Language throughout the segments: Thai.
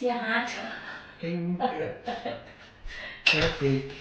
Sehr hart. Eng. Fertig.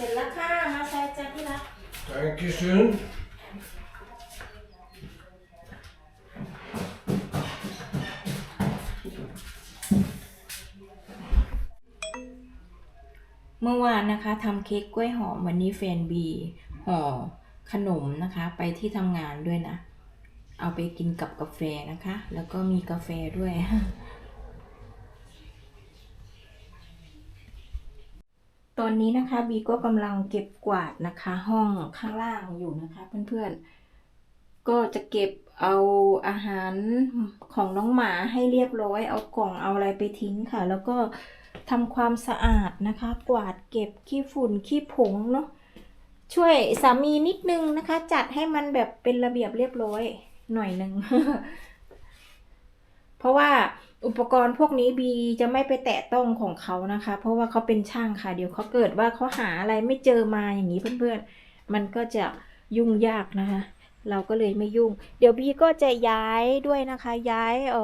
เสร็จแล้วค่ะมาใส่จ้าที่รัก Dankeschön. เมื่อวานนะคะทำเค้กกล้วยหอมวันนี้แฟนบีห่อขนมนะคะ ไปที่ทำงานด้วยนะ เอาไปกินกับกาแฟนะคะ แล้วก็มีกาแฟด้วย ตอนนี้นะคะบีก็กำลังเก็บกวาดนะคะ ห้องข้างล่างอยู่นะคะ เพื่อนๆ ก็จะเก็บเอาอาหารของน้องหมาให้เรียบร้อย เอากล่องเอาอะไรไปทิ้งค่ะ แล้วก็ทำความสะอาดนะคะ กวาดเก็บขี้ฝุ่นขี้ผงเนาะช่วยสามีนิดนึงนะคะ จัดให้มันแบบเป็นระเบียบเรียบร้อยหน่อยหนึ่งเพราะว่า อุปกรณ์พวกนี้บีจะไม่ไปแตะต้องของเขานะคะ เพราะว่าเขาเป็นช่างค่ะ เดี๋ยวเขาเกิดว่าเขาหาอะไรไม่เจอมาอย่างนี้เพื่อนๆ มันก็จะยุ่งยากนะคะ เราก็เลยไม่ยุ่ง เดี๋ยวบีก็จะย้ายด้วยนะคะ ย้ายเอ่อ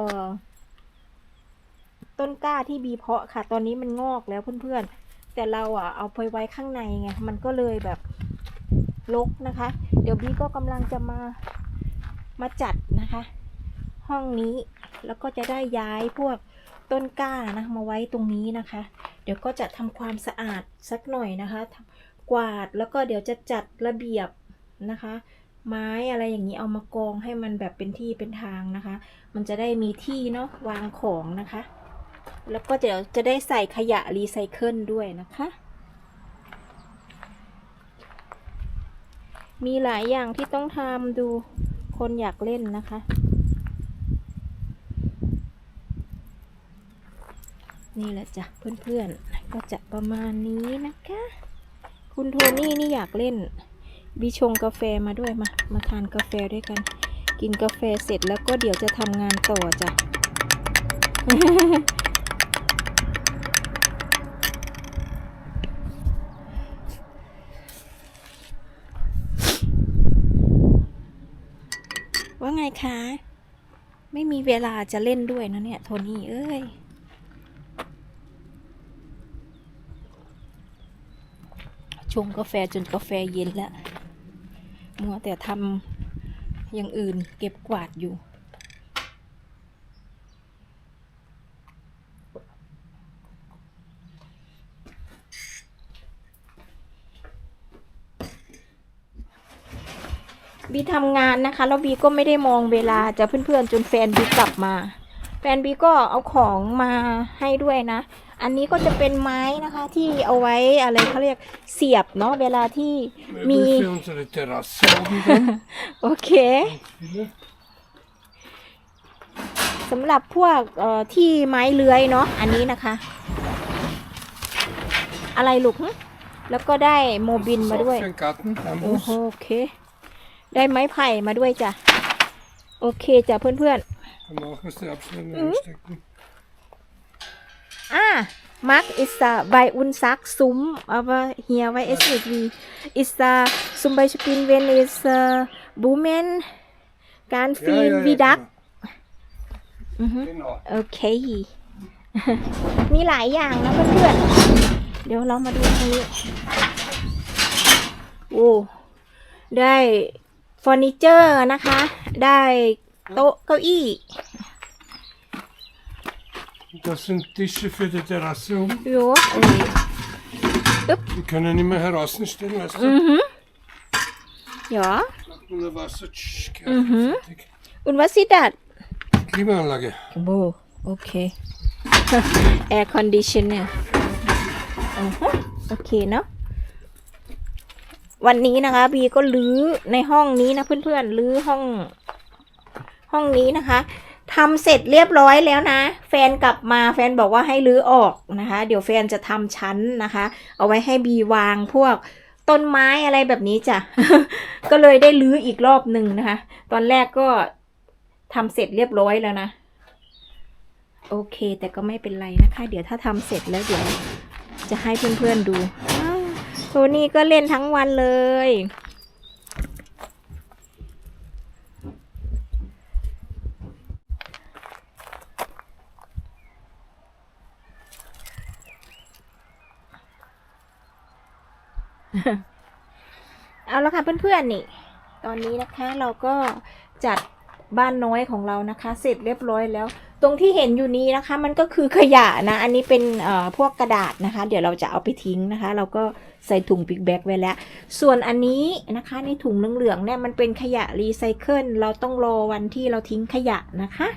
ต้นกล้าที่บีเพาะค่ะ ตอนนี้มันงอกแล้วเพื่อนๆ แต่เราอะเอาไปไว้ข้างในไง มันก็เลยแบบรกนะคะ เดี๋ยวบีก็กำลังจะมามาจัดนะคะ ห้องนี้ แล้วก็จะได้ย้ายพวกต้นกล้านะมาไว้ตรงนี้นะคะ เดี๋ยวก็จะทำความสะอาดสักหน่อยนะคะ กวาดแล้วก็เดี๋ยวจะจัดระเบียบนะคะ ไม้อะไรอย่างนี้เอามากองให้มันแบบเป็นที่เป็นทางนะคะ มันจะได้มีที่เนาะวางของนะคะ แล้วก็เดี๋ยวจะได้ใส่ขยะรีไซเคิลด้วยนะคะมีหลายอย่างที่ต้องทำดูคนอยากเล่นนะคะ นี่แหละจ้ะเพื่อนๆ ก็จะประมาณนี้นะคะ คุณโทนี่นี่อยากเล่นบีชงกาแฟมาด้วยมา มาทานกาแฟด้วยกัน กินกาแฟเสร็จแล้วก็เดี๋ยวจะทำงานต่อจ้ะว่าไงคะ ไม่มีเวลาจะเล่นด้วยนะเนี่ย โทนี่เอ้ย ชงกาแฟจนกาแฟเย็นแล้วมัวแต่ทำอย่างอื่นเก็บกวาดอยู่ บีทำงานนะคะ แล้วบีก็ไม่ได้มองเวลาจะเพื่อนๆ จนแฟนบีกลับมา แฟนบีก็เอาของมาให้ด้วยนะ อันนี้ก็จะเป็นไม้นะคะที่เอาไว้อะไรเขาเรียกเสียบเนาะเวลาที่มี Möbel für unsere Terrasse oben drin. โอเค Viele. สำหรับพวกเอ่อที่ไม้เลื้อยเนาะอันนี้นะคะ อะไรลูกหึแล้วก็ได้โมบิน Das มา ist ด้วย auch für den Garten. Ein โอ้ Bus. โหโอเค ได้ไม้ไผ่มาด้วยจ้ะ โอเคจ้ะเพื่อน Danach musst du die Abschnitte einstecken. ๆ อ่า Mark ist da bei uns sagt Sum, aber hier weiß es nicht wie. Ist da zum Beispiel, wenn es äh, Boomen, ganz Ja, viel ja, ja, wie Duck. genau. อือฮึ Genau. โอเคมีหลายอย่างนะเพื่อนๆ เดี๋ยวเรามาดูตรงนี้ โอ้ ได้เฟอร์นิเจอร์นะคะ ได้โต๊ะเก้าอี้ Das sind Tische für die Terrasse oben. โยเอ้ย Die können immer heraus stellen, weißt อื du? อฮึ ja Macht man nur Wasser, tsch, Mhm. fertig. und was ist das Klimaanlage. โบโอเค Air conditioner อือฮึโอเคเนาะ วันนี้นะคะบีก็ลื้อในห้องนี้นะเพื่อนๆลื้อห้อง ห้องนี้นะคะ ทำเสร็จเรียบร้อยแล้วนะ แฟนกลับมาแฟนบอกว่าให้ลื้อออกนะคะ เดี๋ยวแฟนจะทำชั้นนะคะ เอาไว้ให้บีวางพวกต้นไม้อะไรแบบนี้จ้ะ ก็เลยได้ลื้ออีกรอบหนึ่งนะคะ ตอนแรกก็ทำเสร็จเรียบร้อยแล้วนะ โอเค แต่ก็ไม่เป็นไรนะคะ เดี๋ยวถ้าทำเสร็จแล้วเดี๋ยวจะให้เพื่อนๆดูโทนี่ก็เล่นทั้งวันเลย เอาละค่ะเพื่อนๆนี่ ตอนนี้นะคะเราก็จัดบ้านน้อยของเรานะคะ เสร็จเรียบร้อยแล้ว ตรงที่เห็นอยู่นี้นะคะ มันก็คือขยะนะ อันนี้เป็นพวกกระดาษนะคะ เดี๋ยวเราจะเอาไปทิ้งนะคะ เราก็ใส่ถุงบิ๊กแบ็กไว้แล้ว ส่วนอันนี้นะคะในถุงเหลืองๆเนี่ยมันเป็นขยะรีไซเคิลเราต้องรอวันที่เราทิ้งขยะนะคะ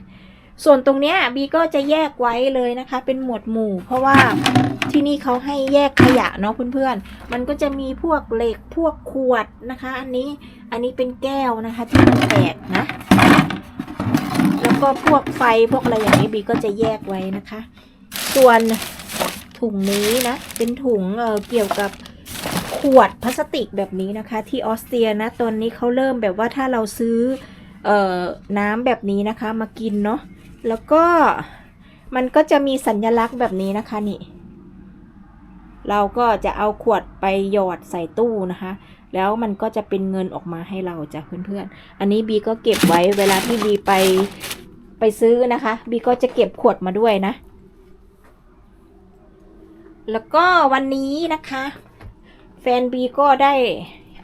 ส่วนตรงเนี้ยบีก็จะแยกไว้เลยนะคะ เป็นหมวดหมู่ เพราะว่าที่นี่เขาให้แยกขยะเนาะเพื่อนๆ มันก็จะมีพวกเหล็กพวกขวดนะคะ อันนี้อันนี้เป็นแก้วนะคะที่มันแตกนะ แล้วก็พวกไฟพวกอะไรอย่างนี้บีก็จะแยกไว้นะคะ ส่วนถุงนี้นะ เป็นถุงเอ่อเกี่ยวกับขวดพลาสติกแบบนี้นะคะ ที่ออสเตรียนะตอนนี้เขาเริ่มแบบว่าถ้าเราซื้อเอ่อน้ำแบบนี้นะคะมากินเนาะ แล้วก็มันก็จะมีสัญลักษณ์แบบนี้นะคะนี่ เราก็จะเอาขวดไปหยอดใส่ตู้นะคะ แล้วมันก็จะเป็นเงินออกมาให้เราจ้ะเพื่อนๆ อันนี้บีก็เก็บไว้เวลาที่บีไปไปซื้อนะคะบีก็จะเก็บขวดมาด้วยนะ แล้วก็วันนี้นะคะ แฟนบีก็ได้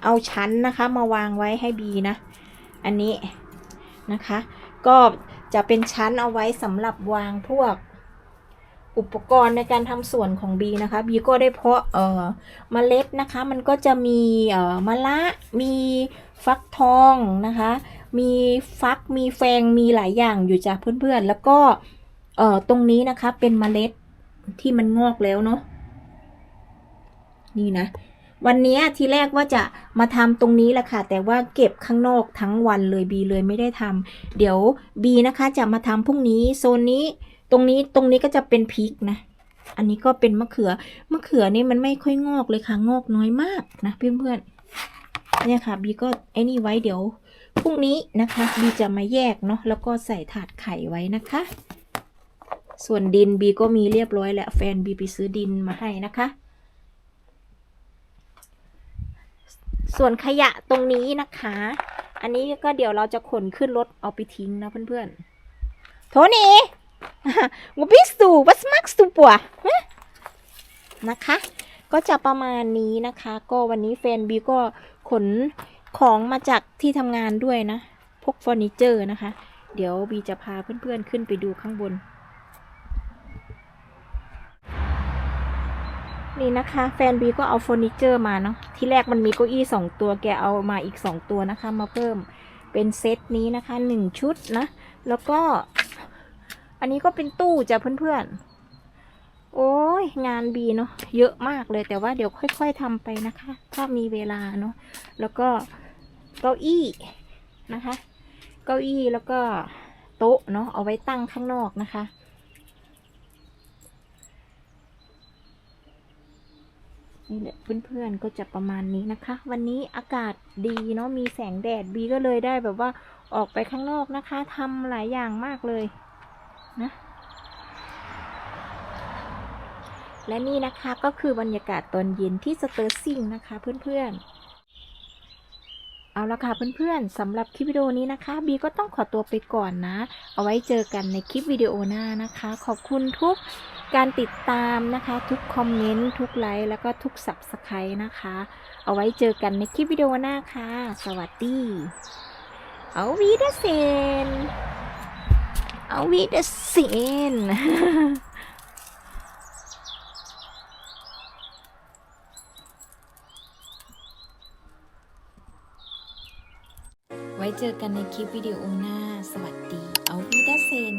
เอาชั้นนะคะมาวางไว้ให้บีนะ อันนี้นะคะ ก็ จะเป็นชั้นเอาไว้สำหรับวางพวกอุปกรณ์ในการทำสวนของบีนะคะบีก็ได้เพาะเอ่อเมล็ดนะคะ มันก็จะมีเอ่อมะละมีฟักทองนะคะ มีฟักมีแฟงมีหลายอย่างอยู่จ้ะเพื่อนๆ แล้วก็เอ่อตรงนี้นะคะเป็นเมล็ดที่มันงอกแล้วเนาะนี่นะ วันนี้ทีแรกว่าจะมาทำตรงนี้แหละค่ะ แต่ว่าเก็บข้างนอกทั้งวันเลยบีเลยไม่ได้ทำเดี๋ยวบีนะคะจะมาทำพรุ่งนี้โซนนี้ตรงนี้ตรงนี้ก็จะเป็นพริกนะ อันนี้ก็เป็นมะเขือมะเขือนี่มันไม่ค่อยงอกเลยค่ะ งอกน้อยมากนะเพื่อนๆเนี่ยค่ะบีก็ไอ้นี่ไว้เดี๋ยวพรุ่งนี้นะคะบีจะมาแยกเนาะแล้วก็ใส่ถาดไข่ไว้นะคะ ส่วนดินบีก็มีเรียบร้อยแล้วแฟนบีไปซื้อดินมาให้นะคะ ส่วนขยะตรงนี้นะคะ อันนี้ก็เดี๋ยวเราจะขนขึ้นรถเอาไปทิ้งนะเพื่อนๆ โทนี่ Wo bist du was machst du ปัวนะคะ ก็จะประมาณนี้นะคะ ก็วันนี้แฟนบีก็ขนของมาจากที่ทำงานด้วยนะ พวกเฟอร์นิเจอร์นะคะ เดี๋ยวบีจะพาเพื่อนๆขึ้นไปดูข้างบน นี่นะคะ แฟนบีก็เอาเฟอร์นิเจอร์มาเนาะที่แรกมันมีเก้าอี้สองตัวแกเอามาอีกสองตัวนะคะ มาเพิ่มเป็นเซตนี้นะคะหนึ่งชุดนะ แล้วก็ อันนี้ก็เป็นตู้จ้ะเพื่อนๆ โอ้ยงานบีเนาะเยอะมากเลยแต่ว่าเดี๋ยวค่อย ๆทำไปนะคะ ถ้ามีเวลาเนาะแล้วก็เก้าอี้นะคะ เก้าอี้แล้วก็โต๊ะเนาะเอาไว้ตั้งข้างนอกนะคะ นี่แหละเพื่อนๆก็จะประมาณนี้นะคะ วันนี้อากาศดีเนาะมีแสงแดดบีก็เลยได้แบบว่าออกไปข้างนอกนะคะทำหลายอย่างมากเลยนะและนี่นะคะก็คือบรรยากาศตอนเย็นที่สเตอร์ซิงนะคะเพื่อนๆเอาละค่ะเพื่อนๆสำหรับคลิปวิดีโอนี้นะคะ บีก็ต้องขอตัวไปก่อนนะ เอาไว้เจอกันในคลิปวิดีโอหน้านะคะ ขอบคุณทุก การติดตามนะคะ ทุกคอมเมนต์ทุกไลค์แล้วก็ทุก Subscribe นะคะ เอาไว้เจอกันในคลิปวิดีโอหน้าค่ะ สวัสดี เอาวีเดเซนเอาวีเดเซนไว้เจอกันในคลิปวิดีโอหน้า สวัสดี เอาวีเดเซน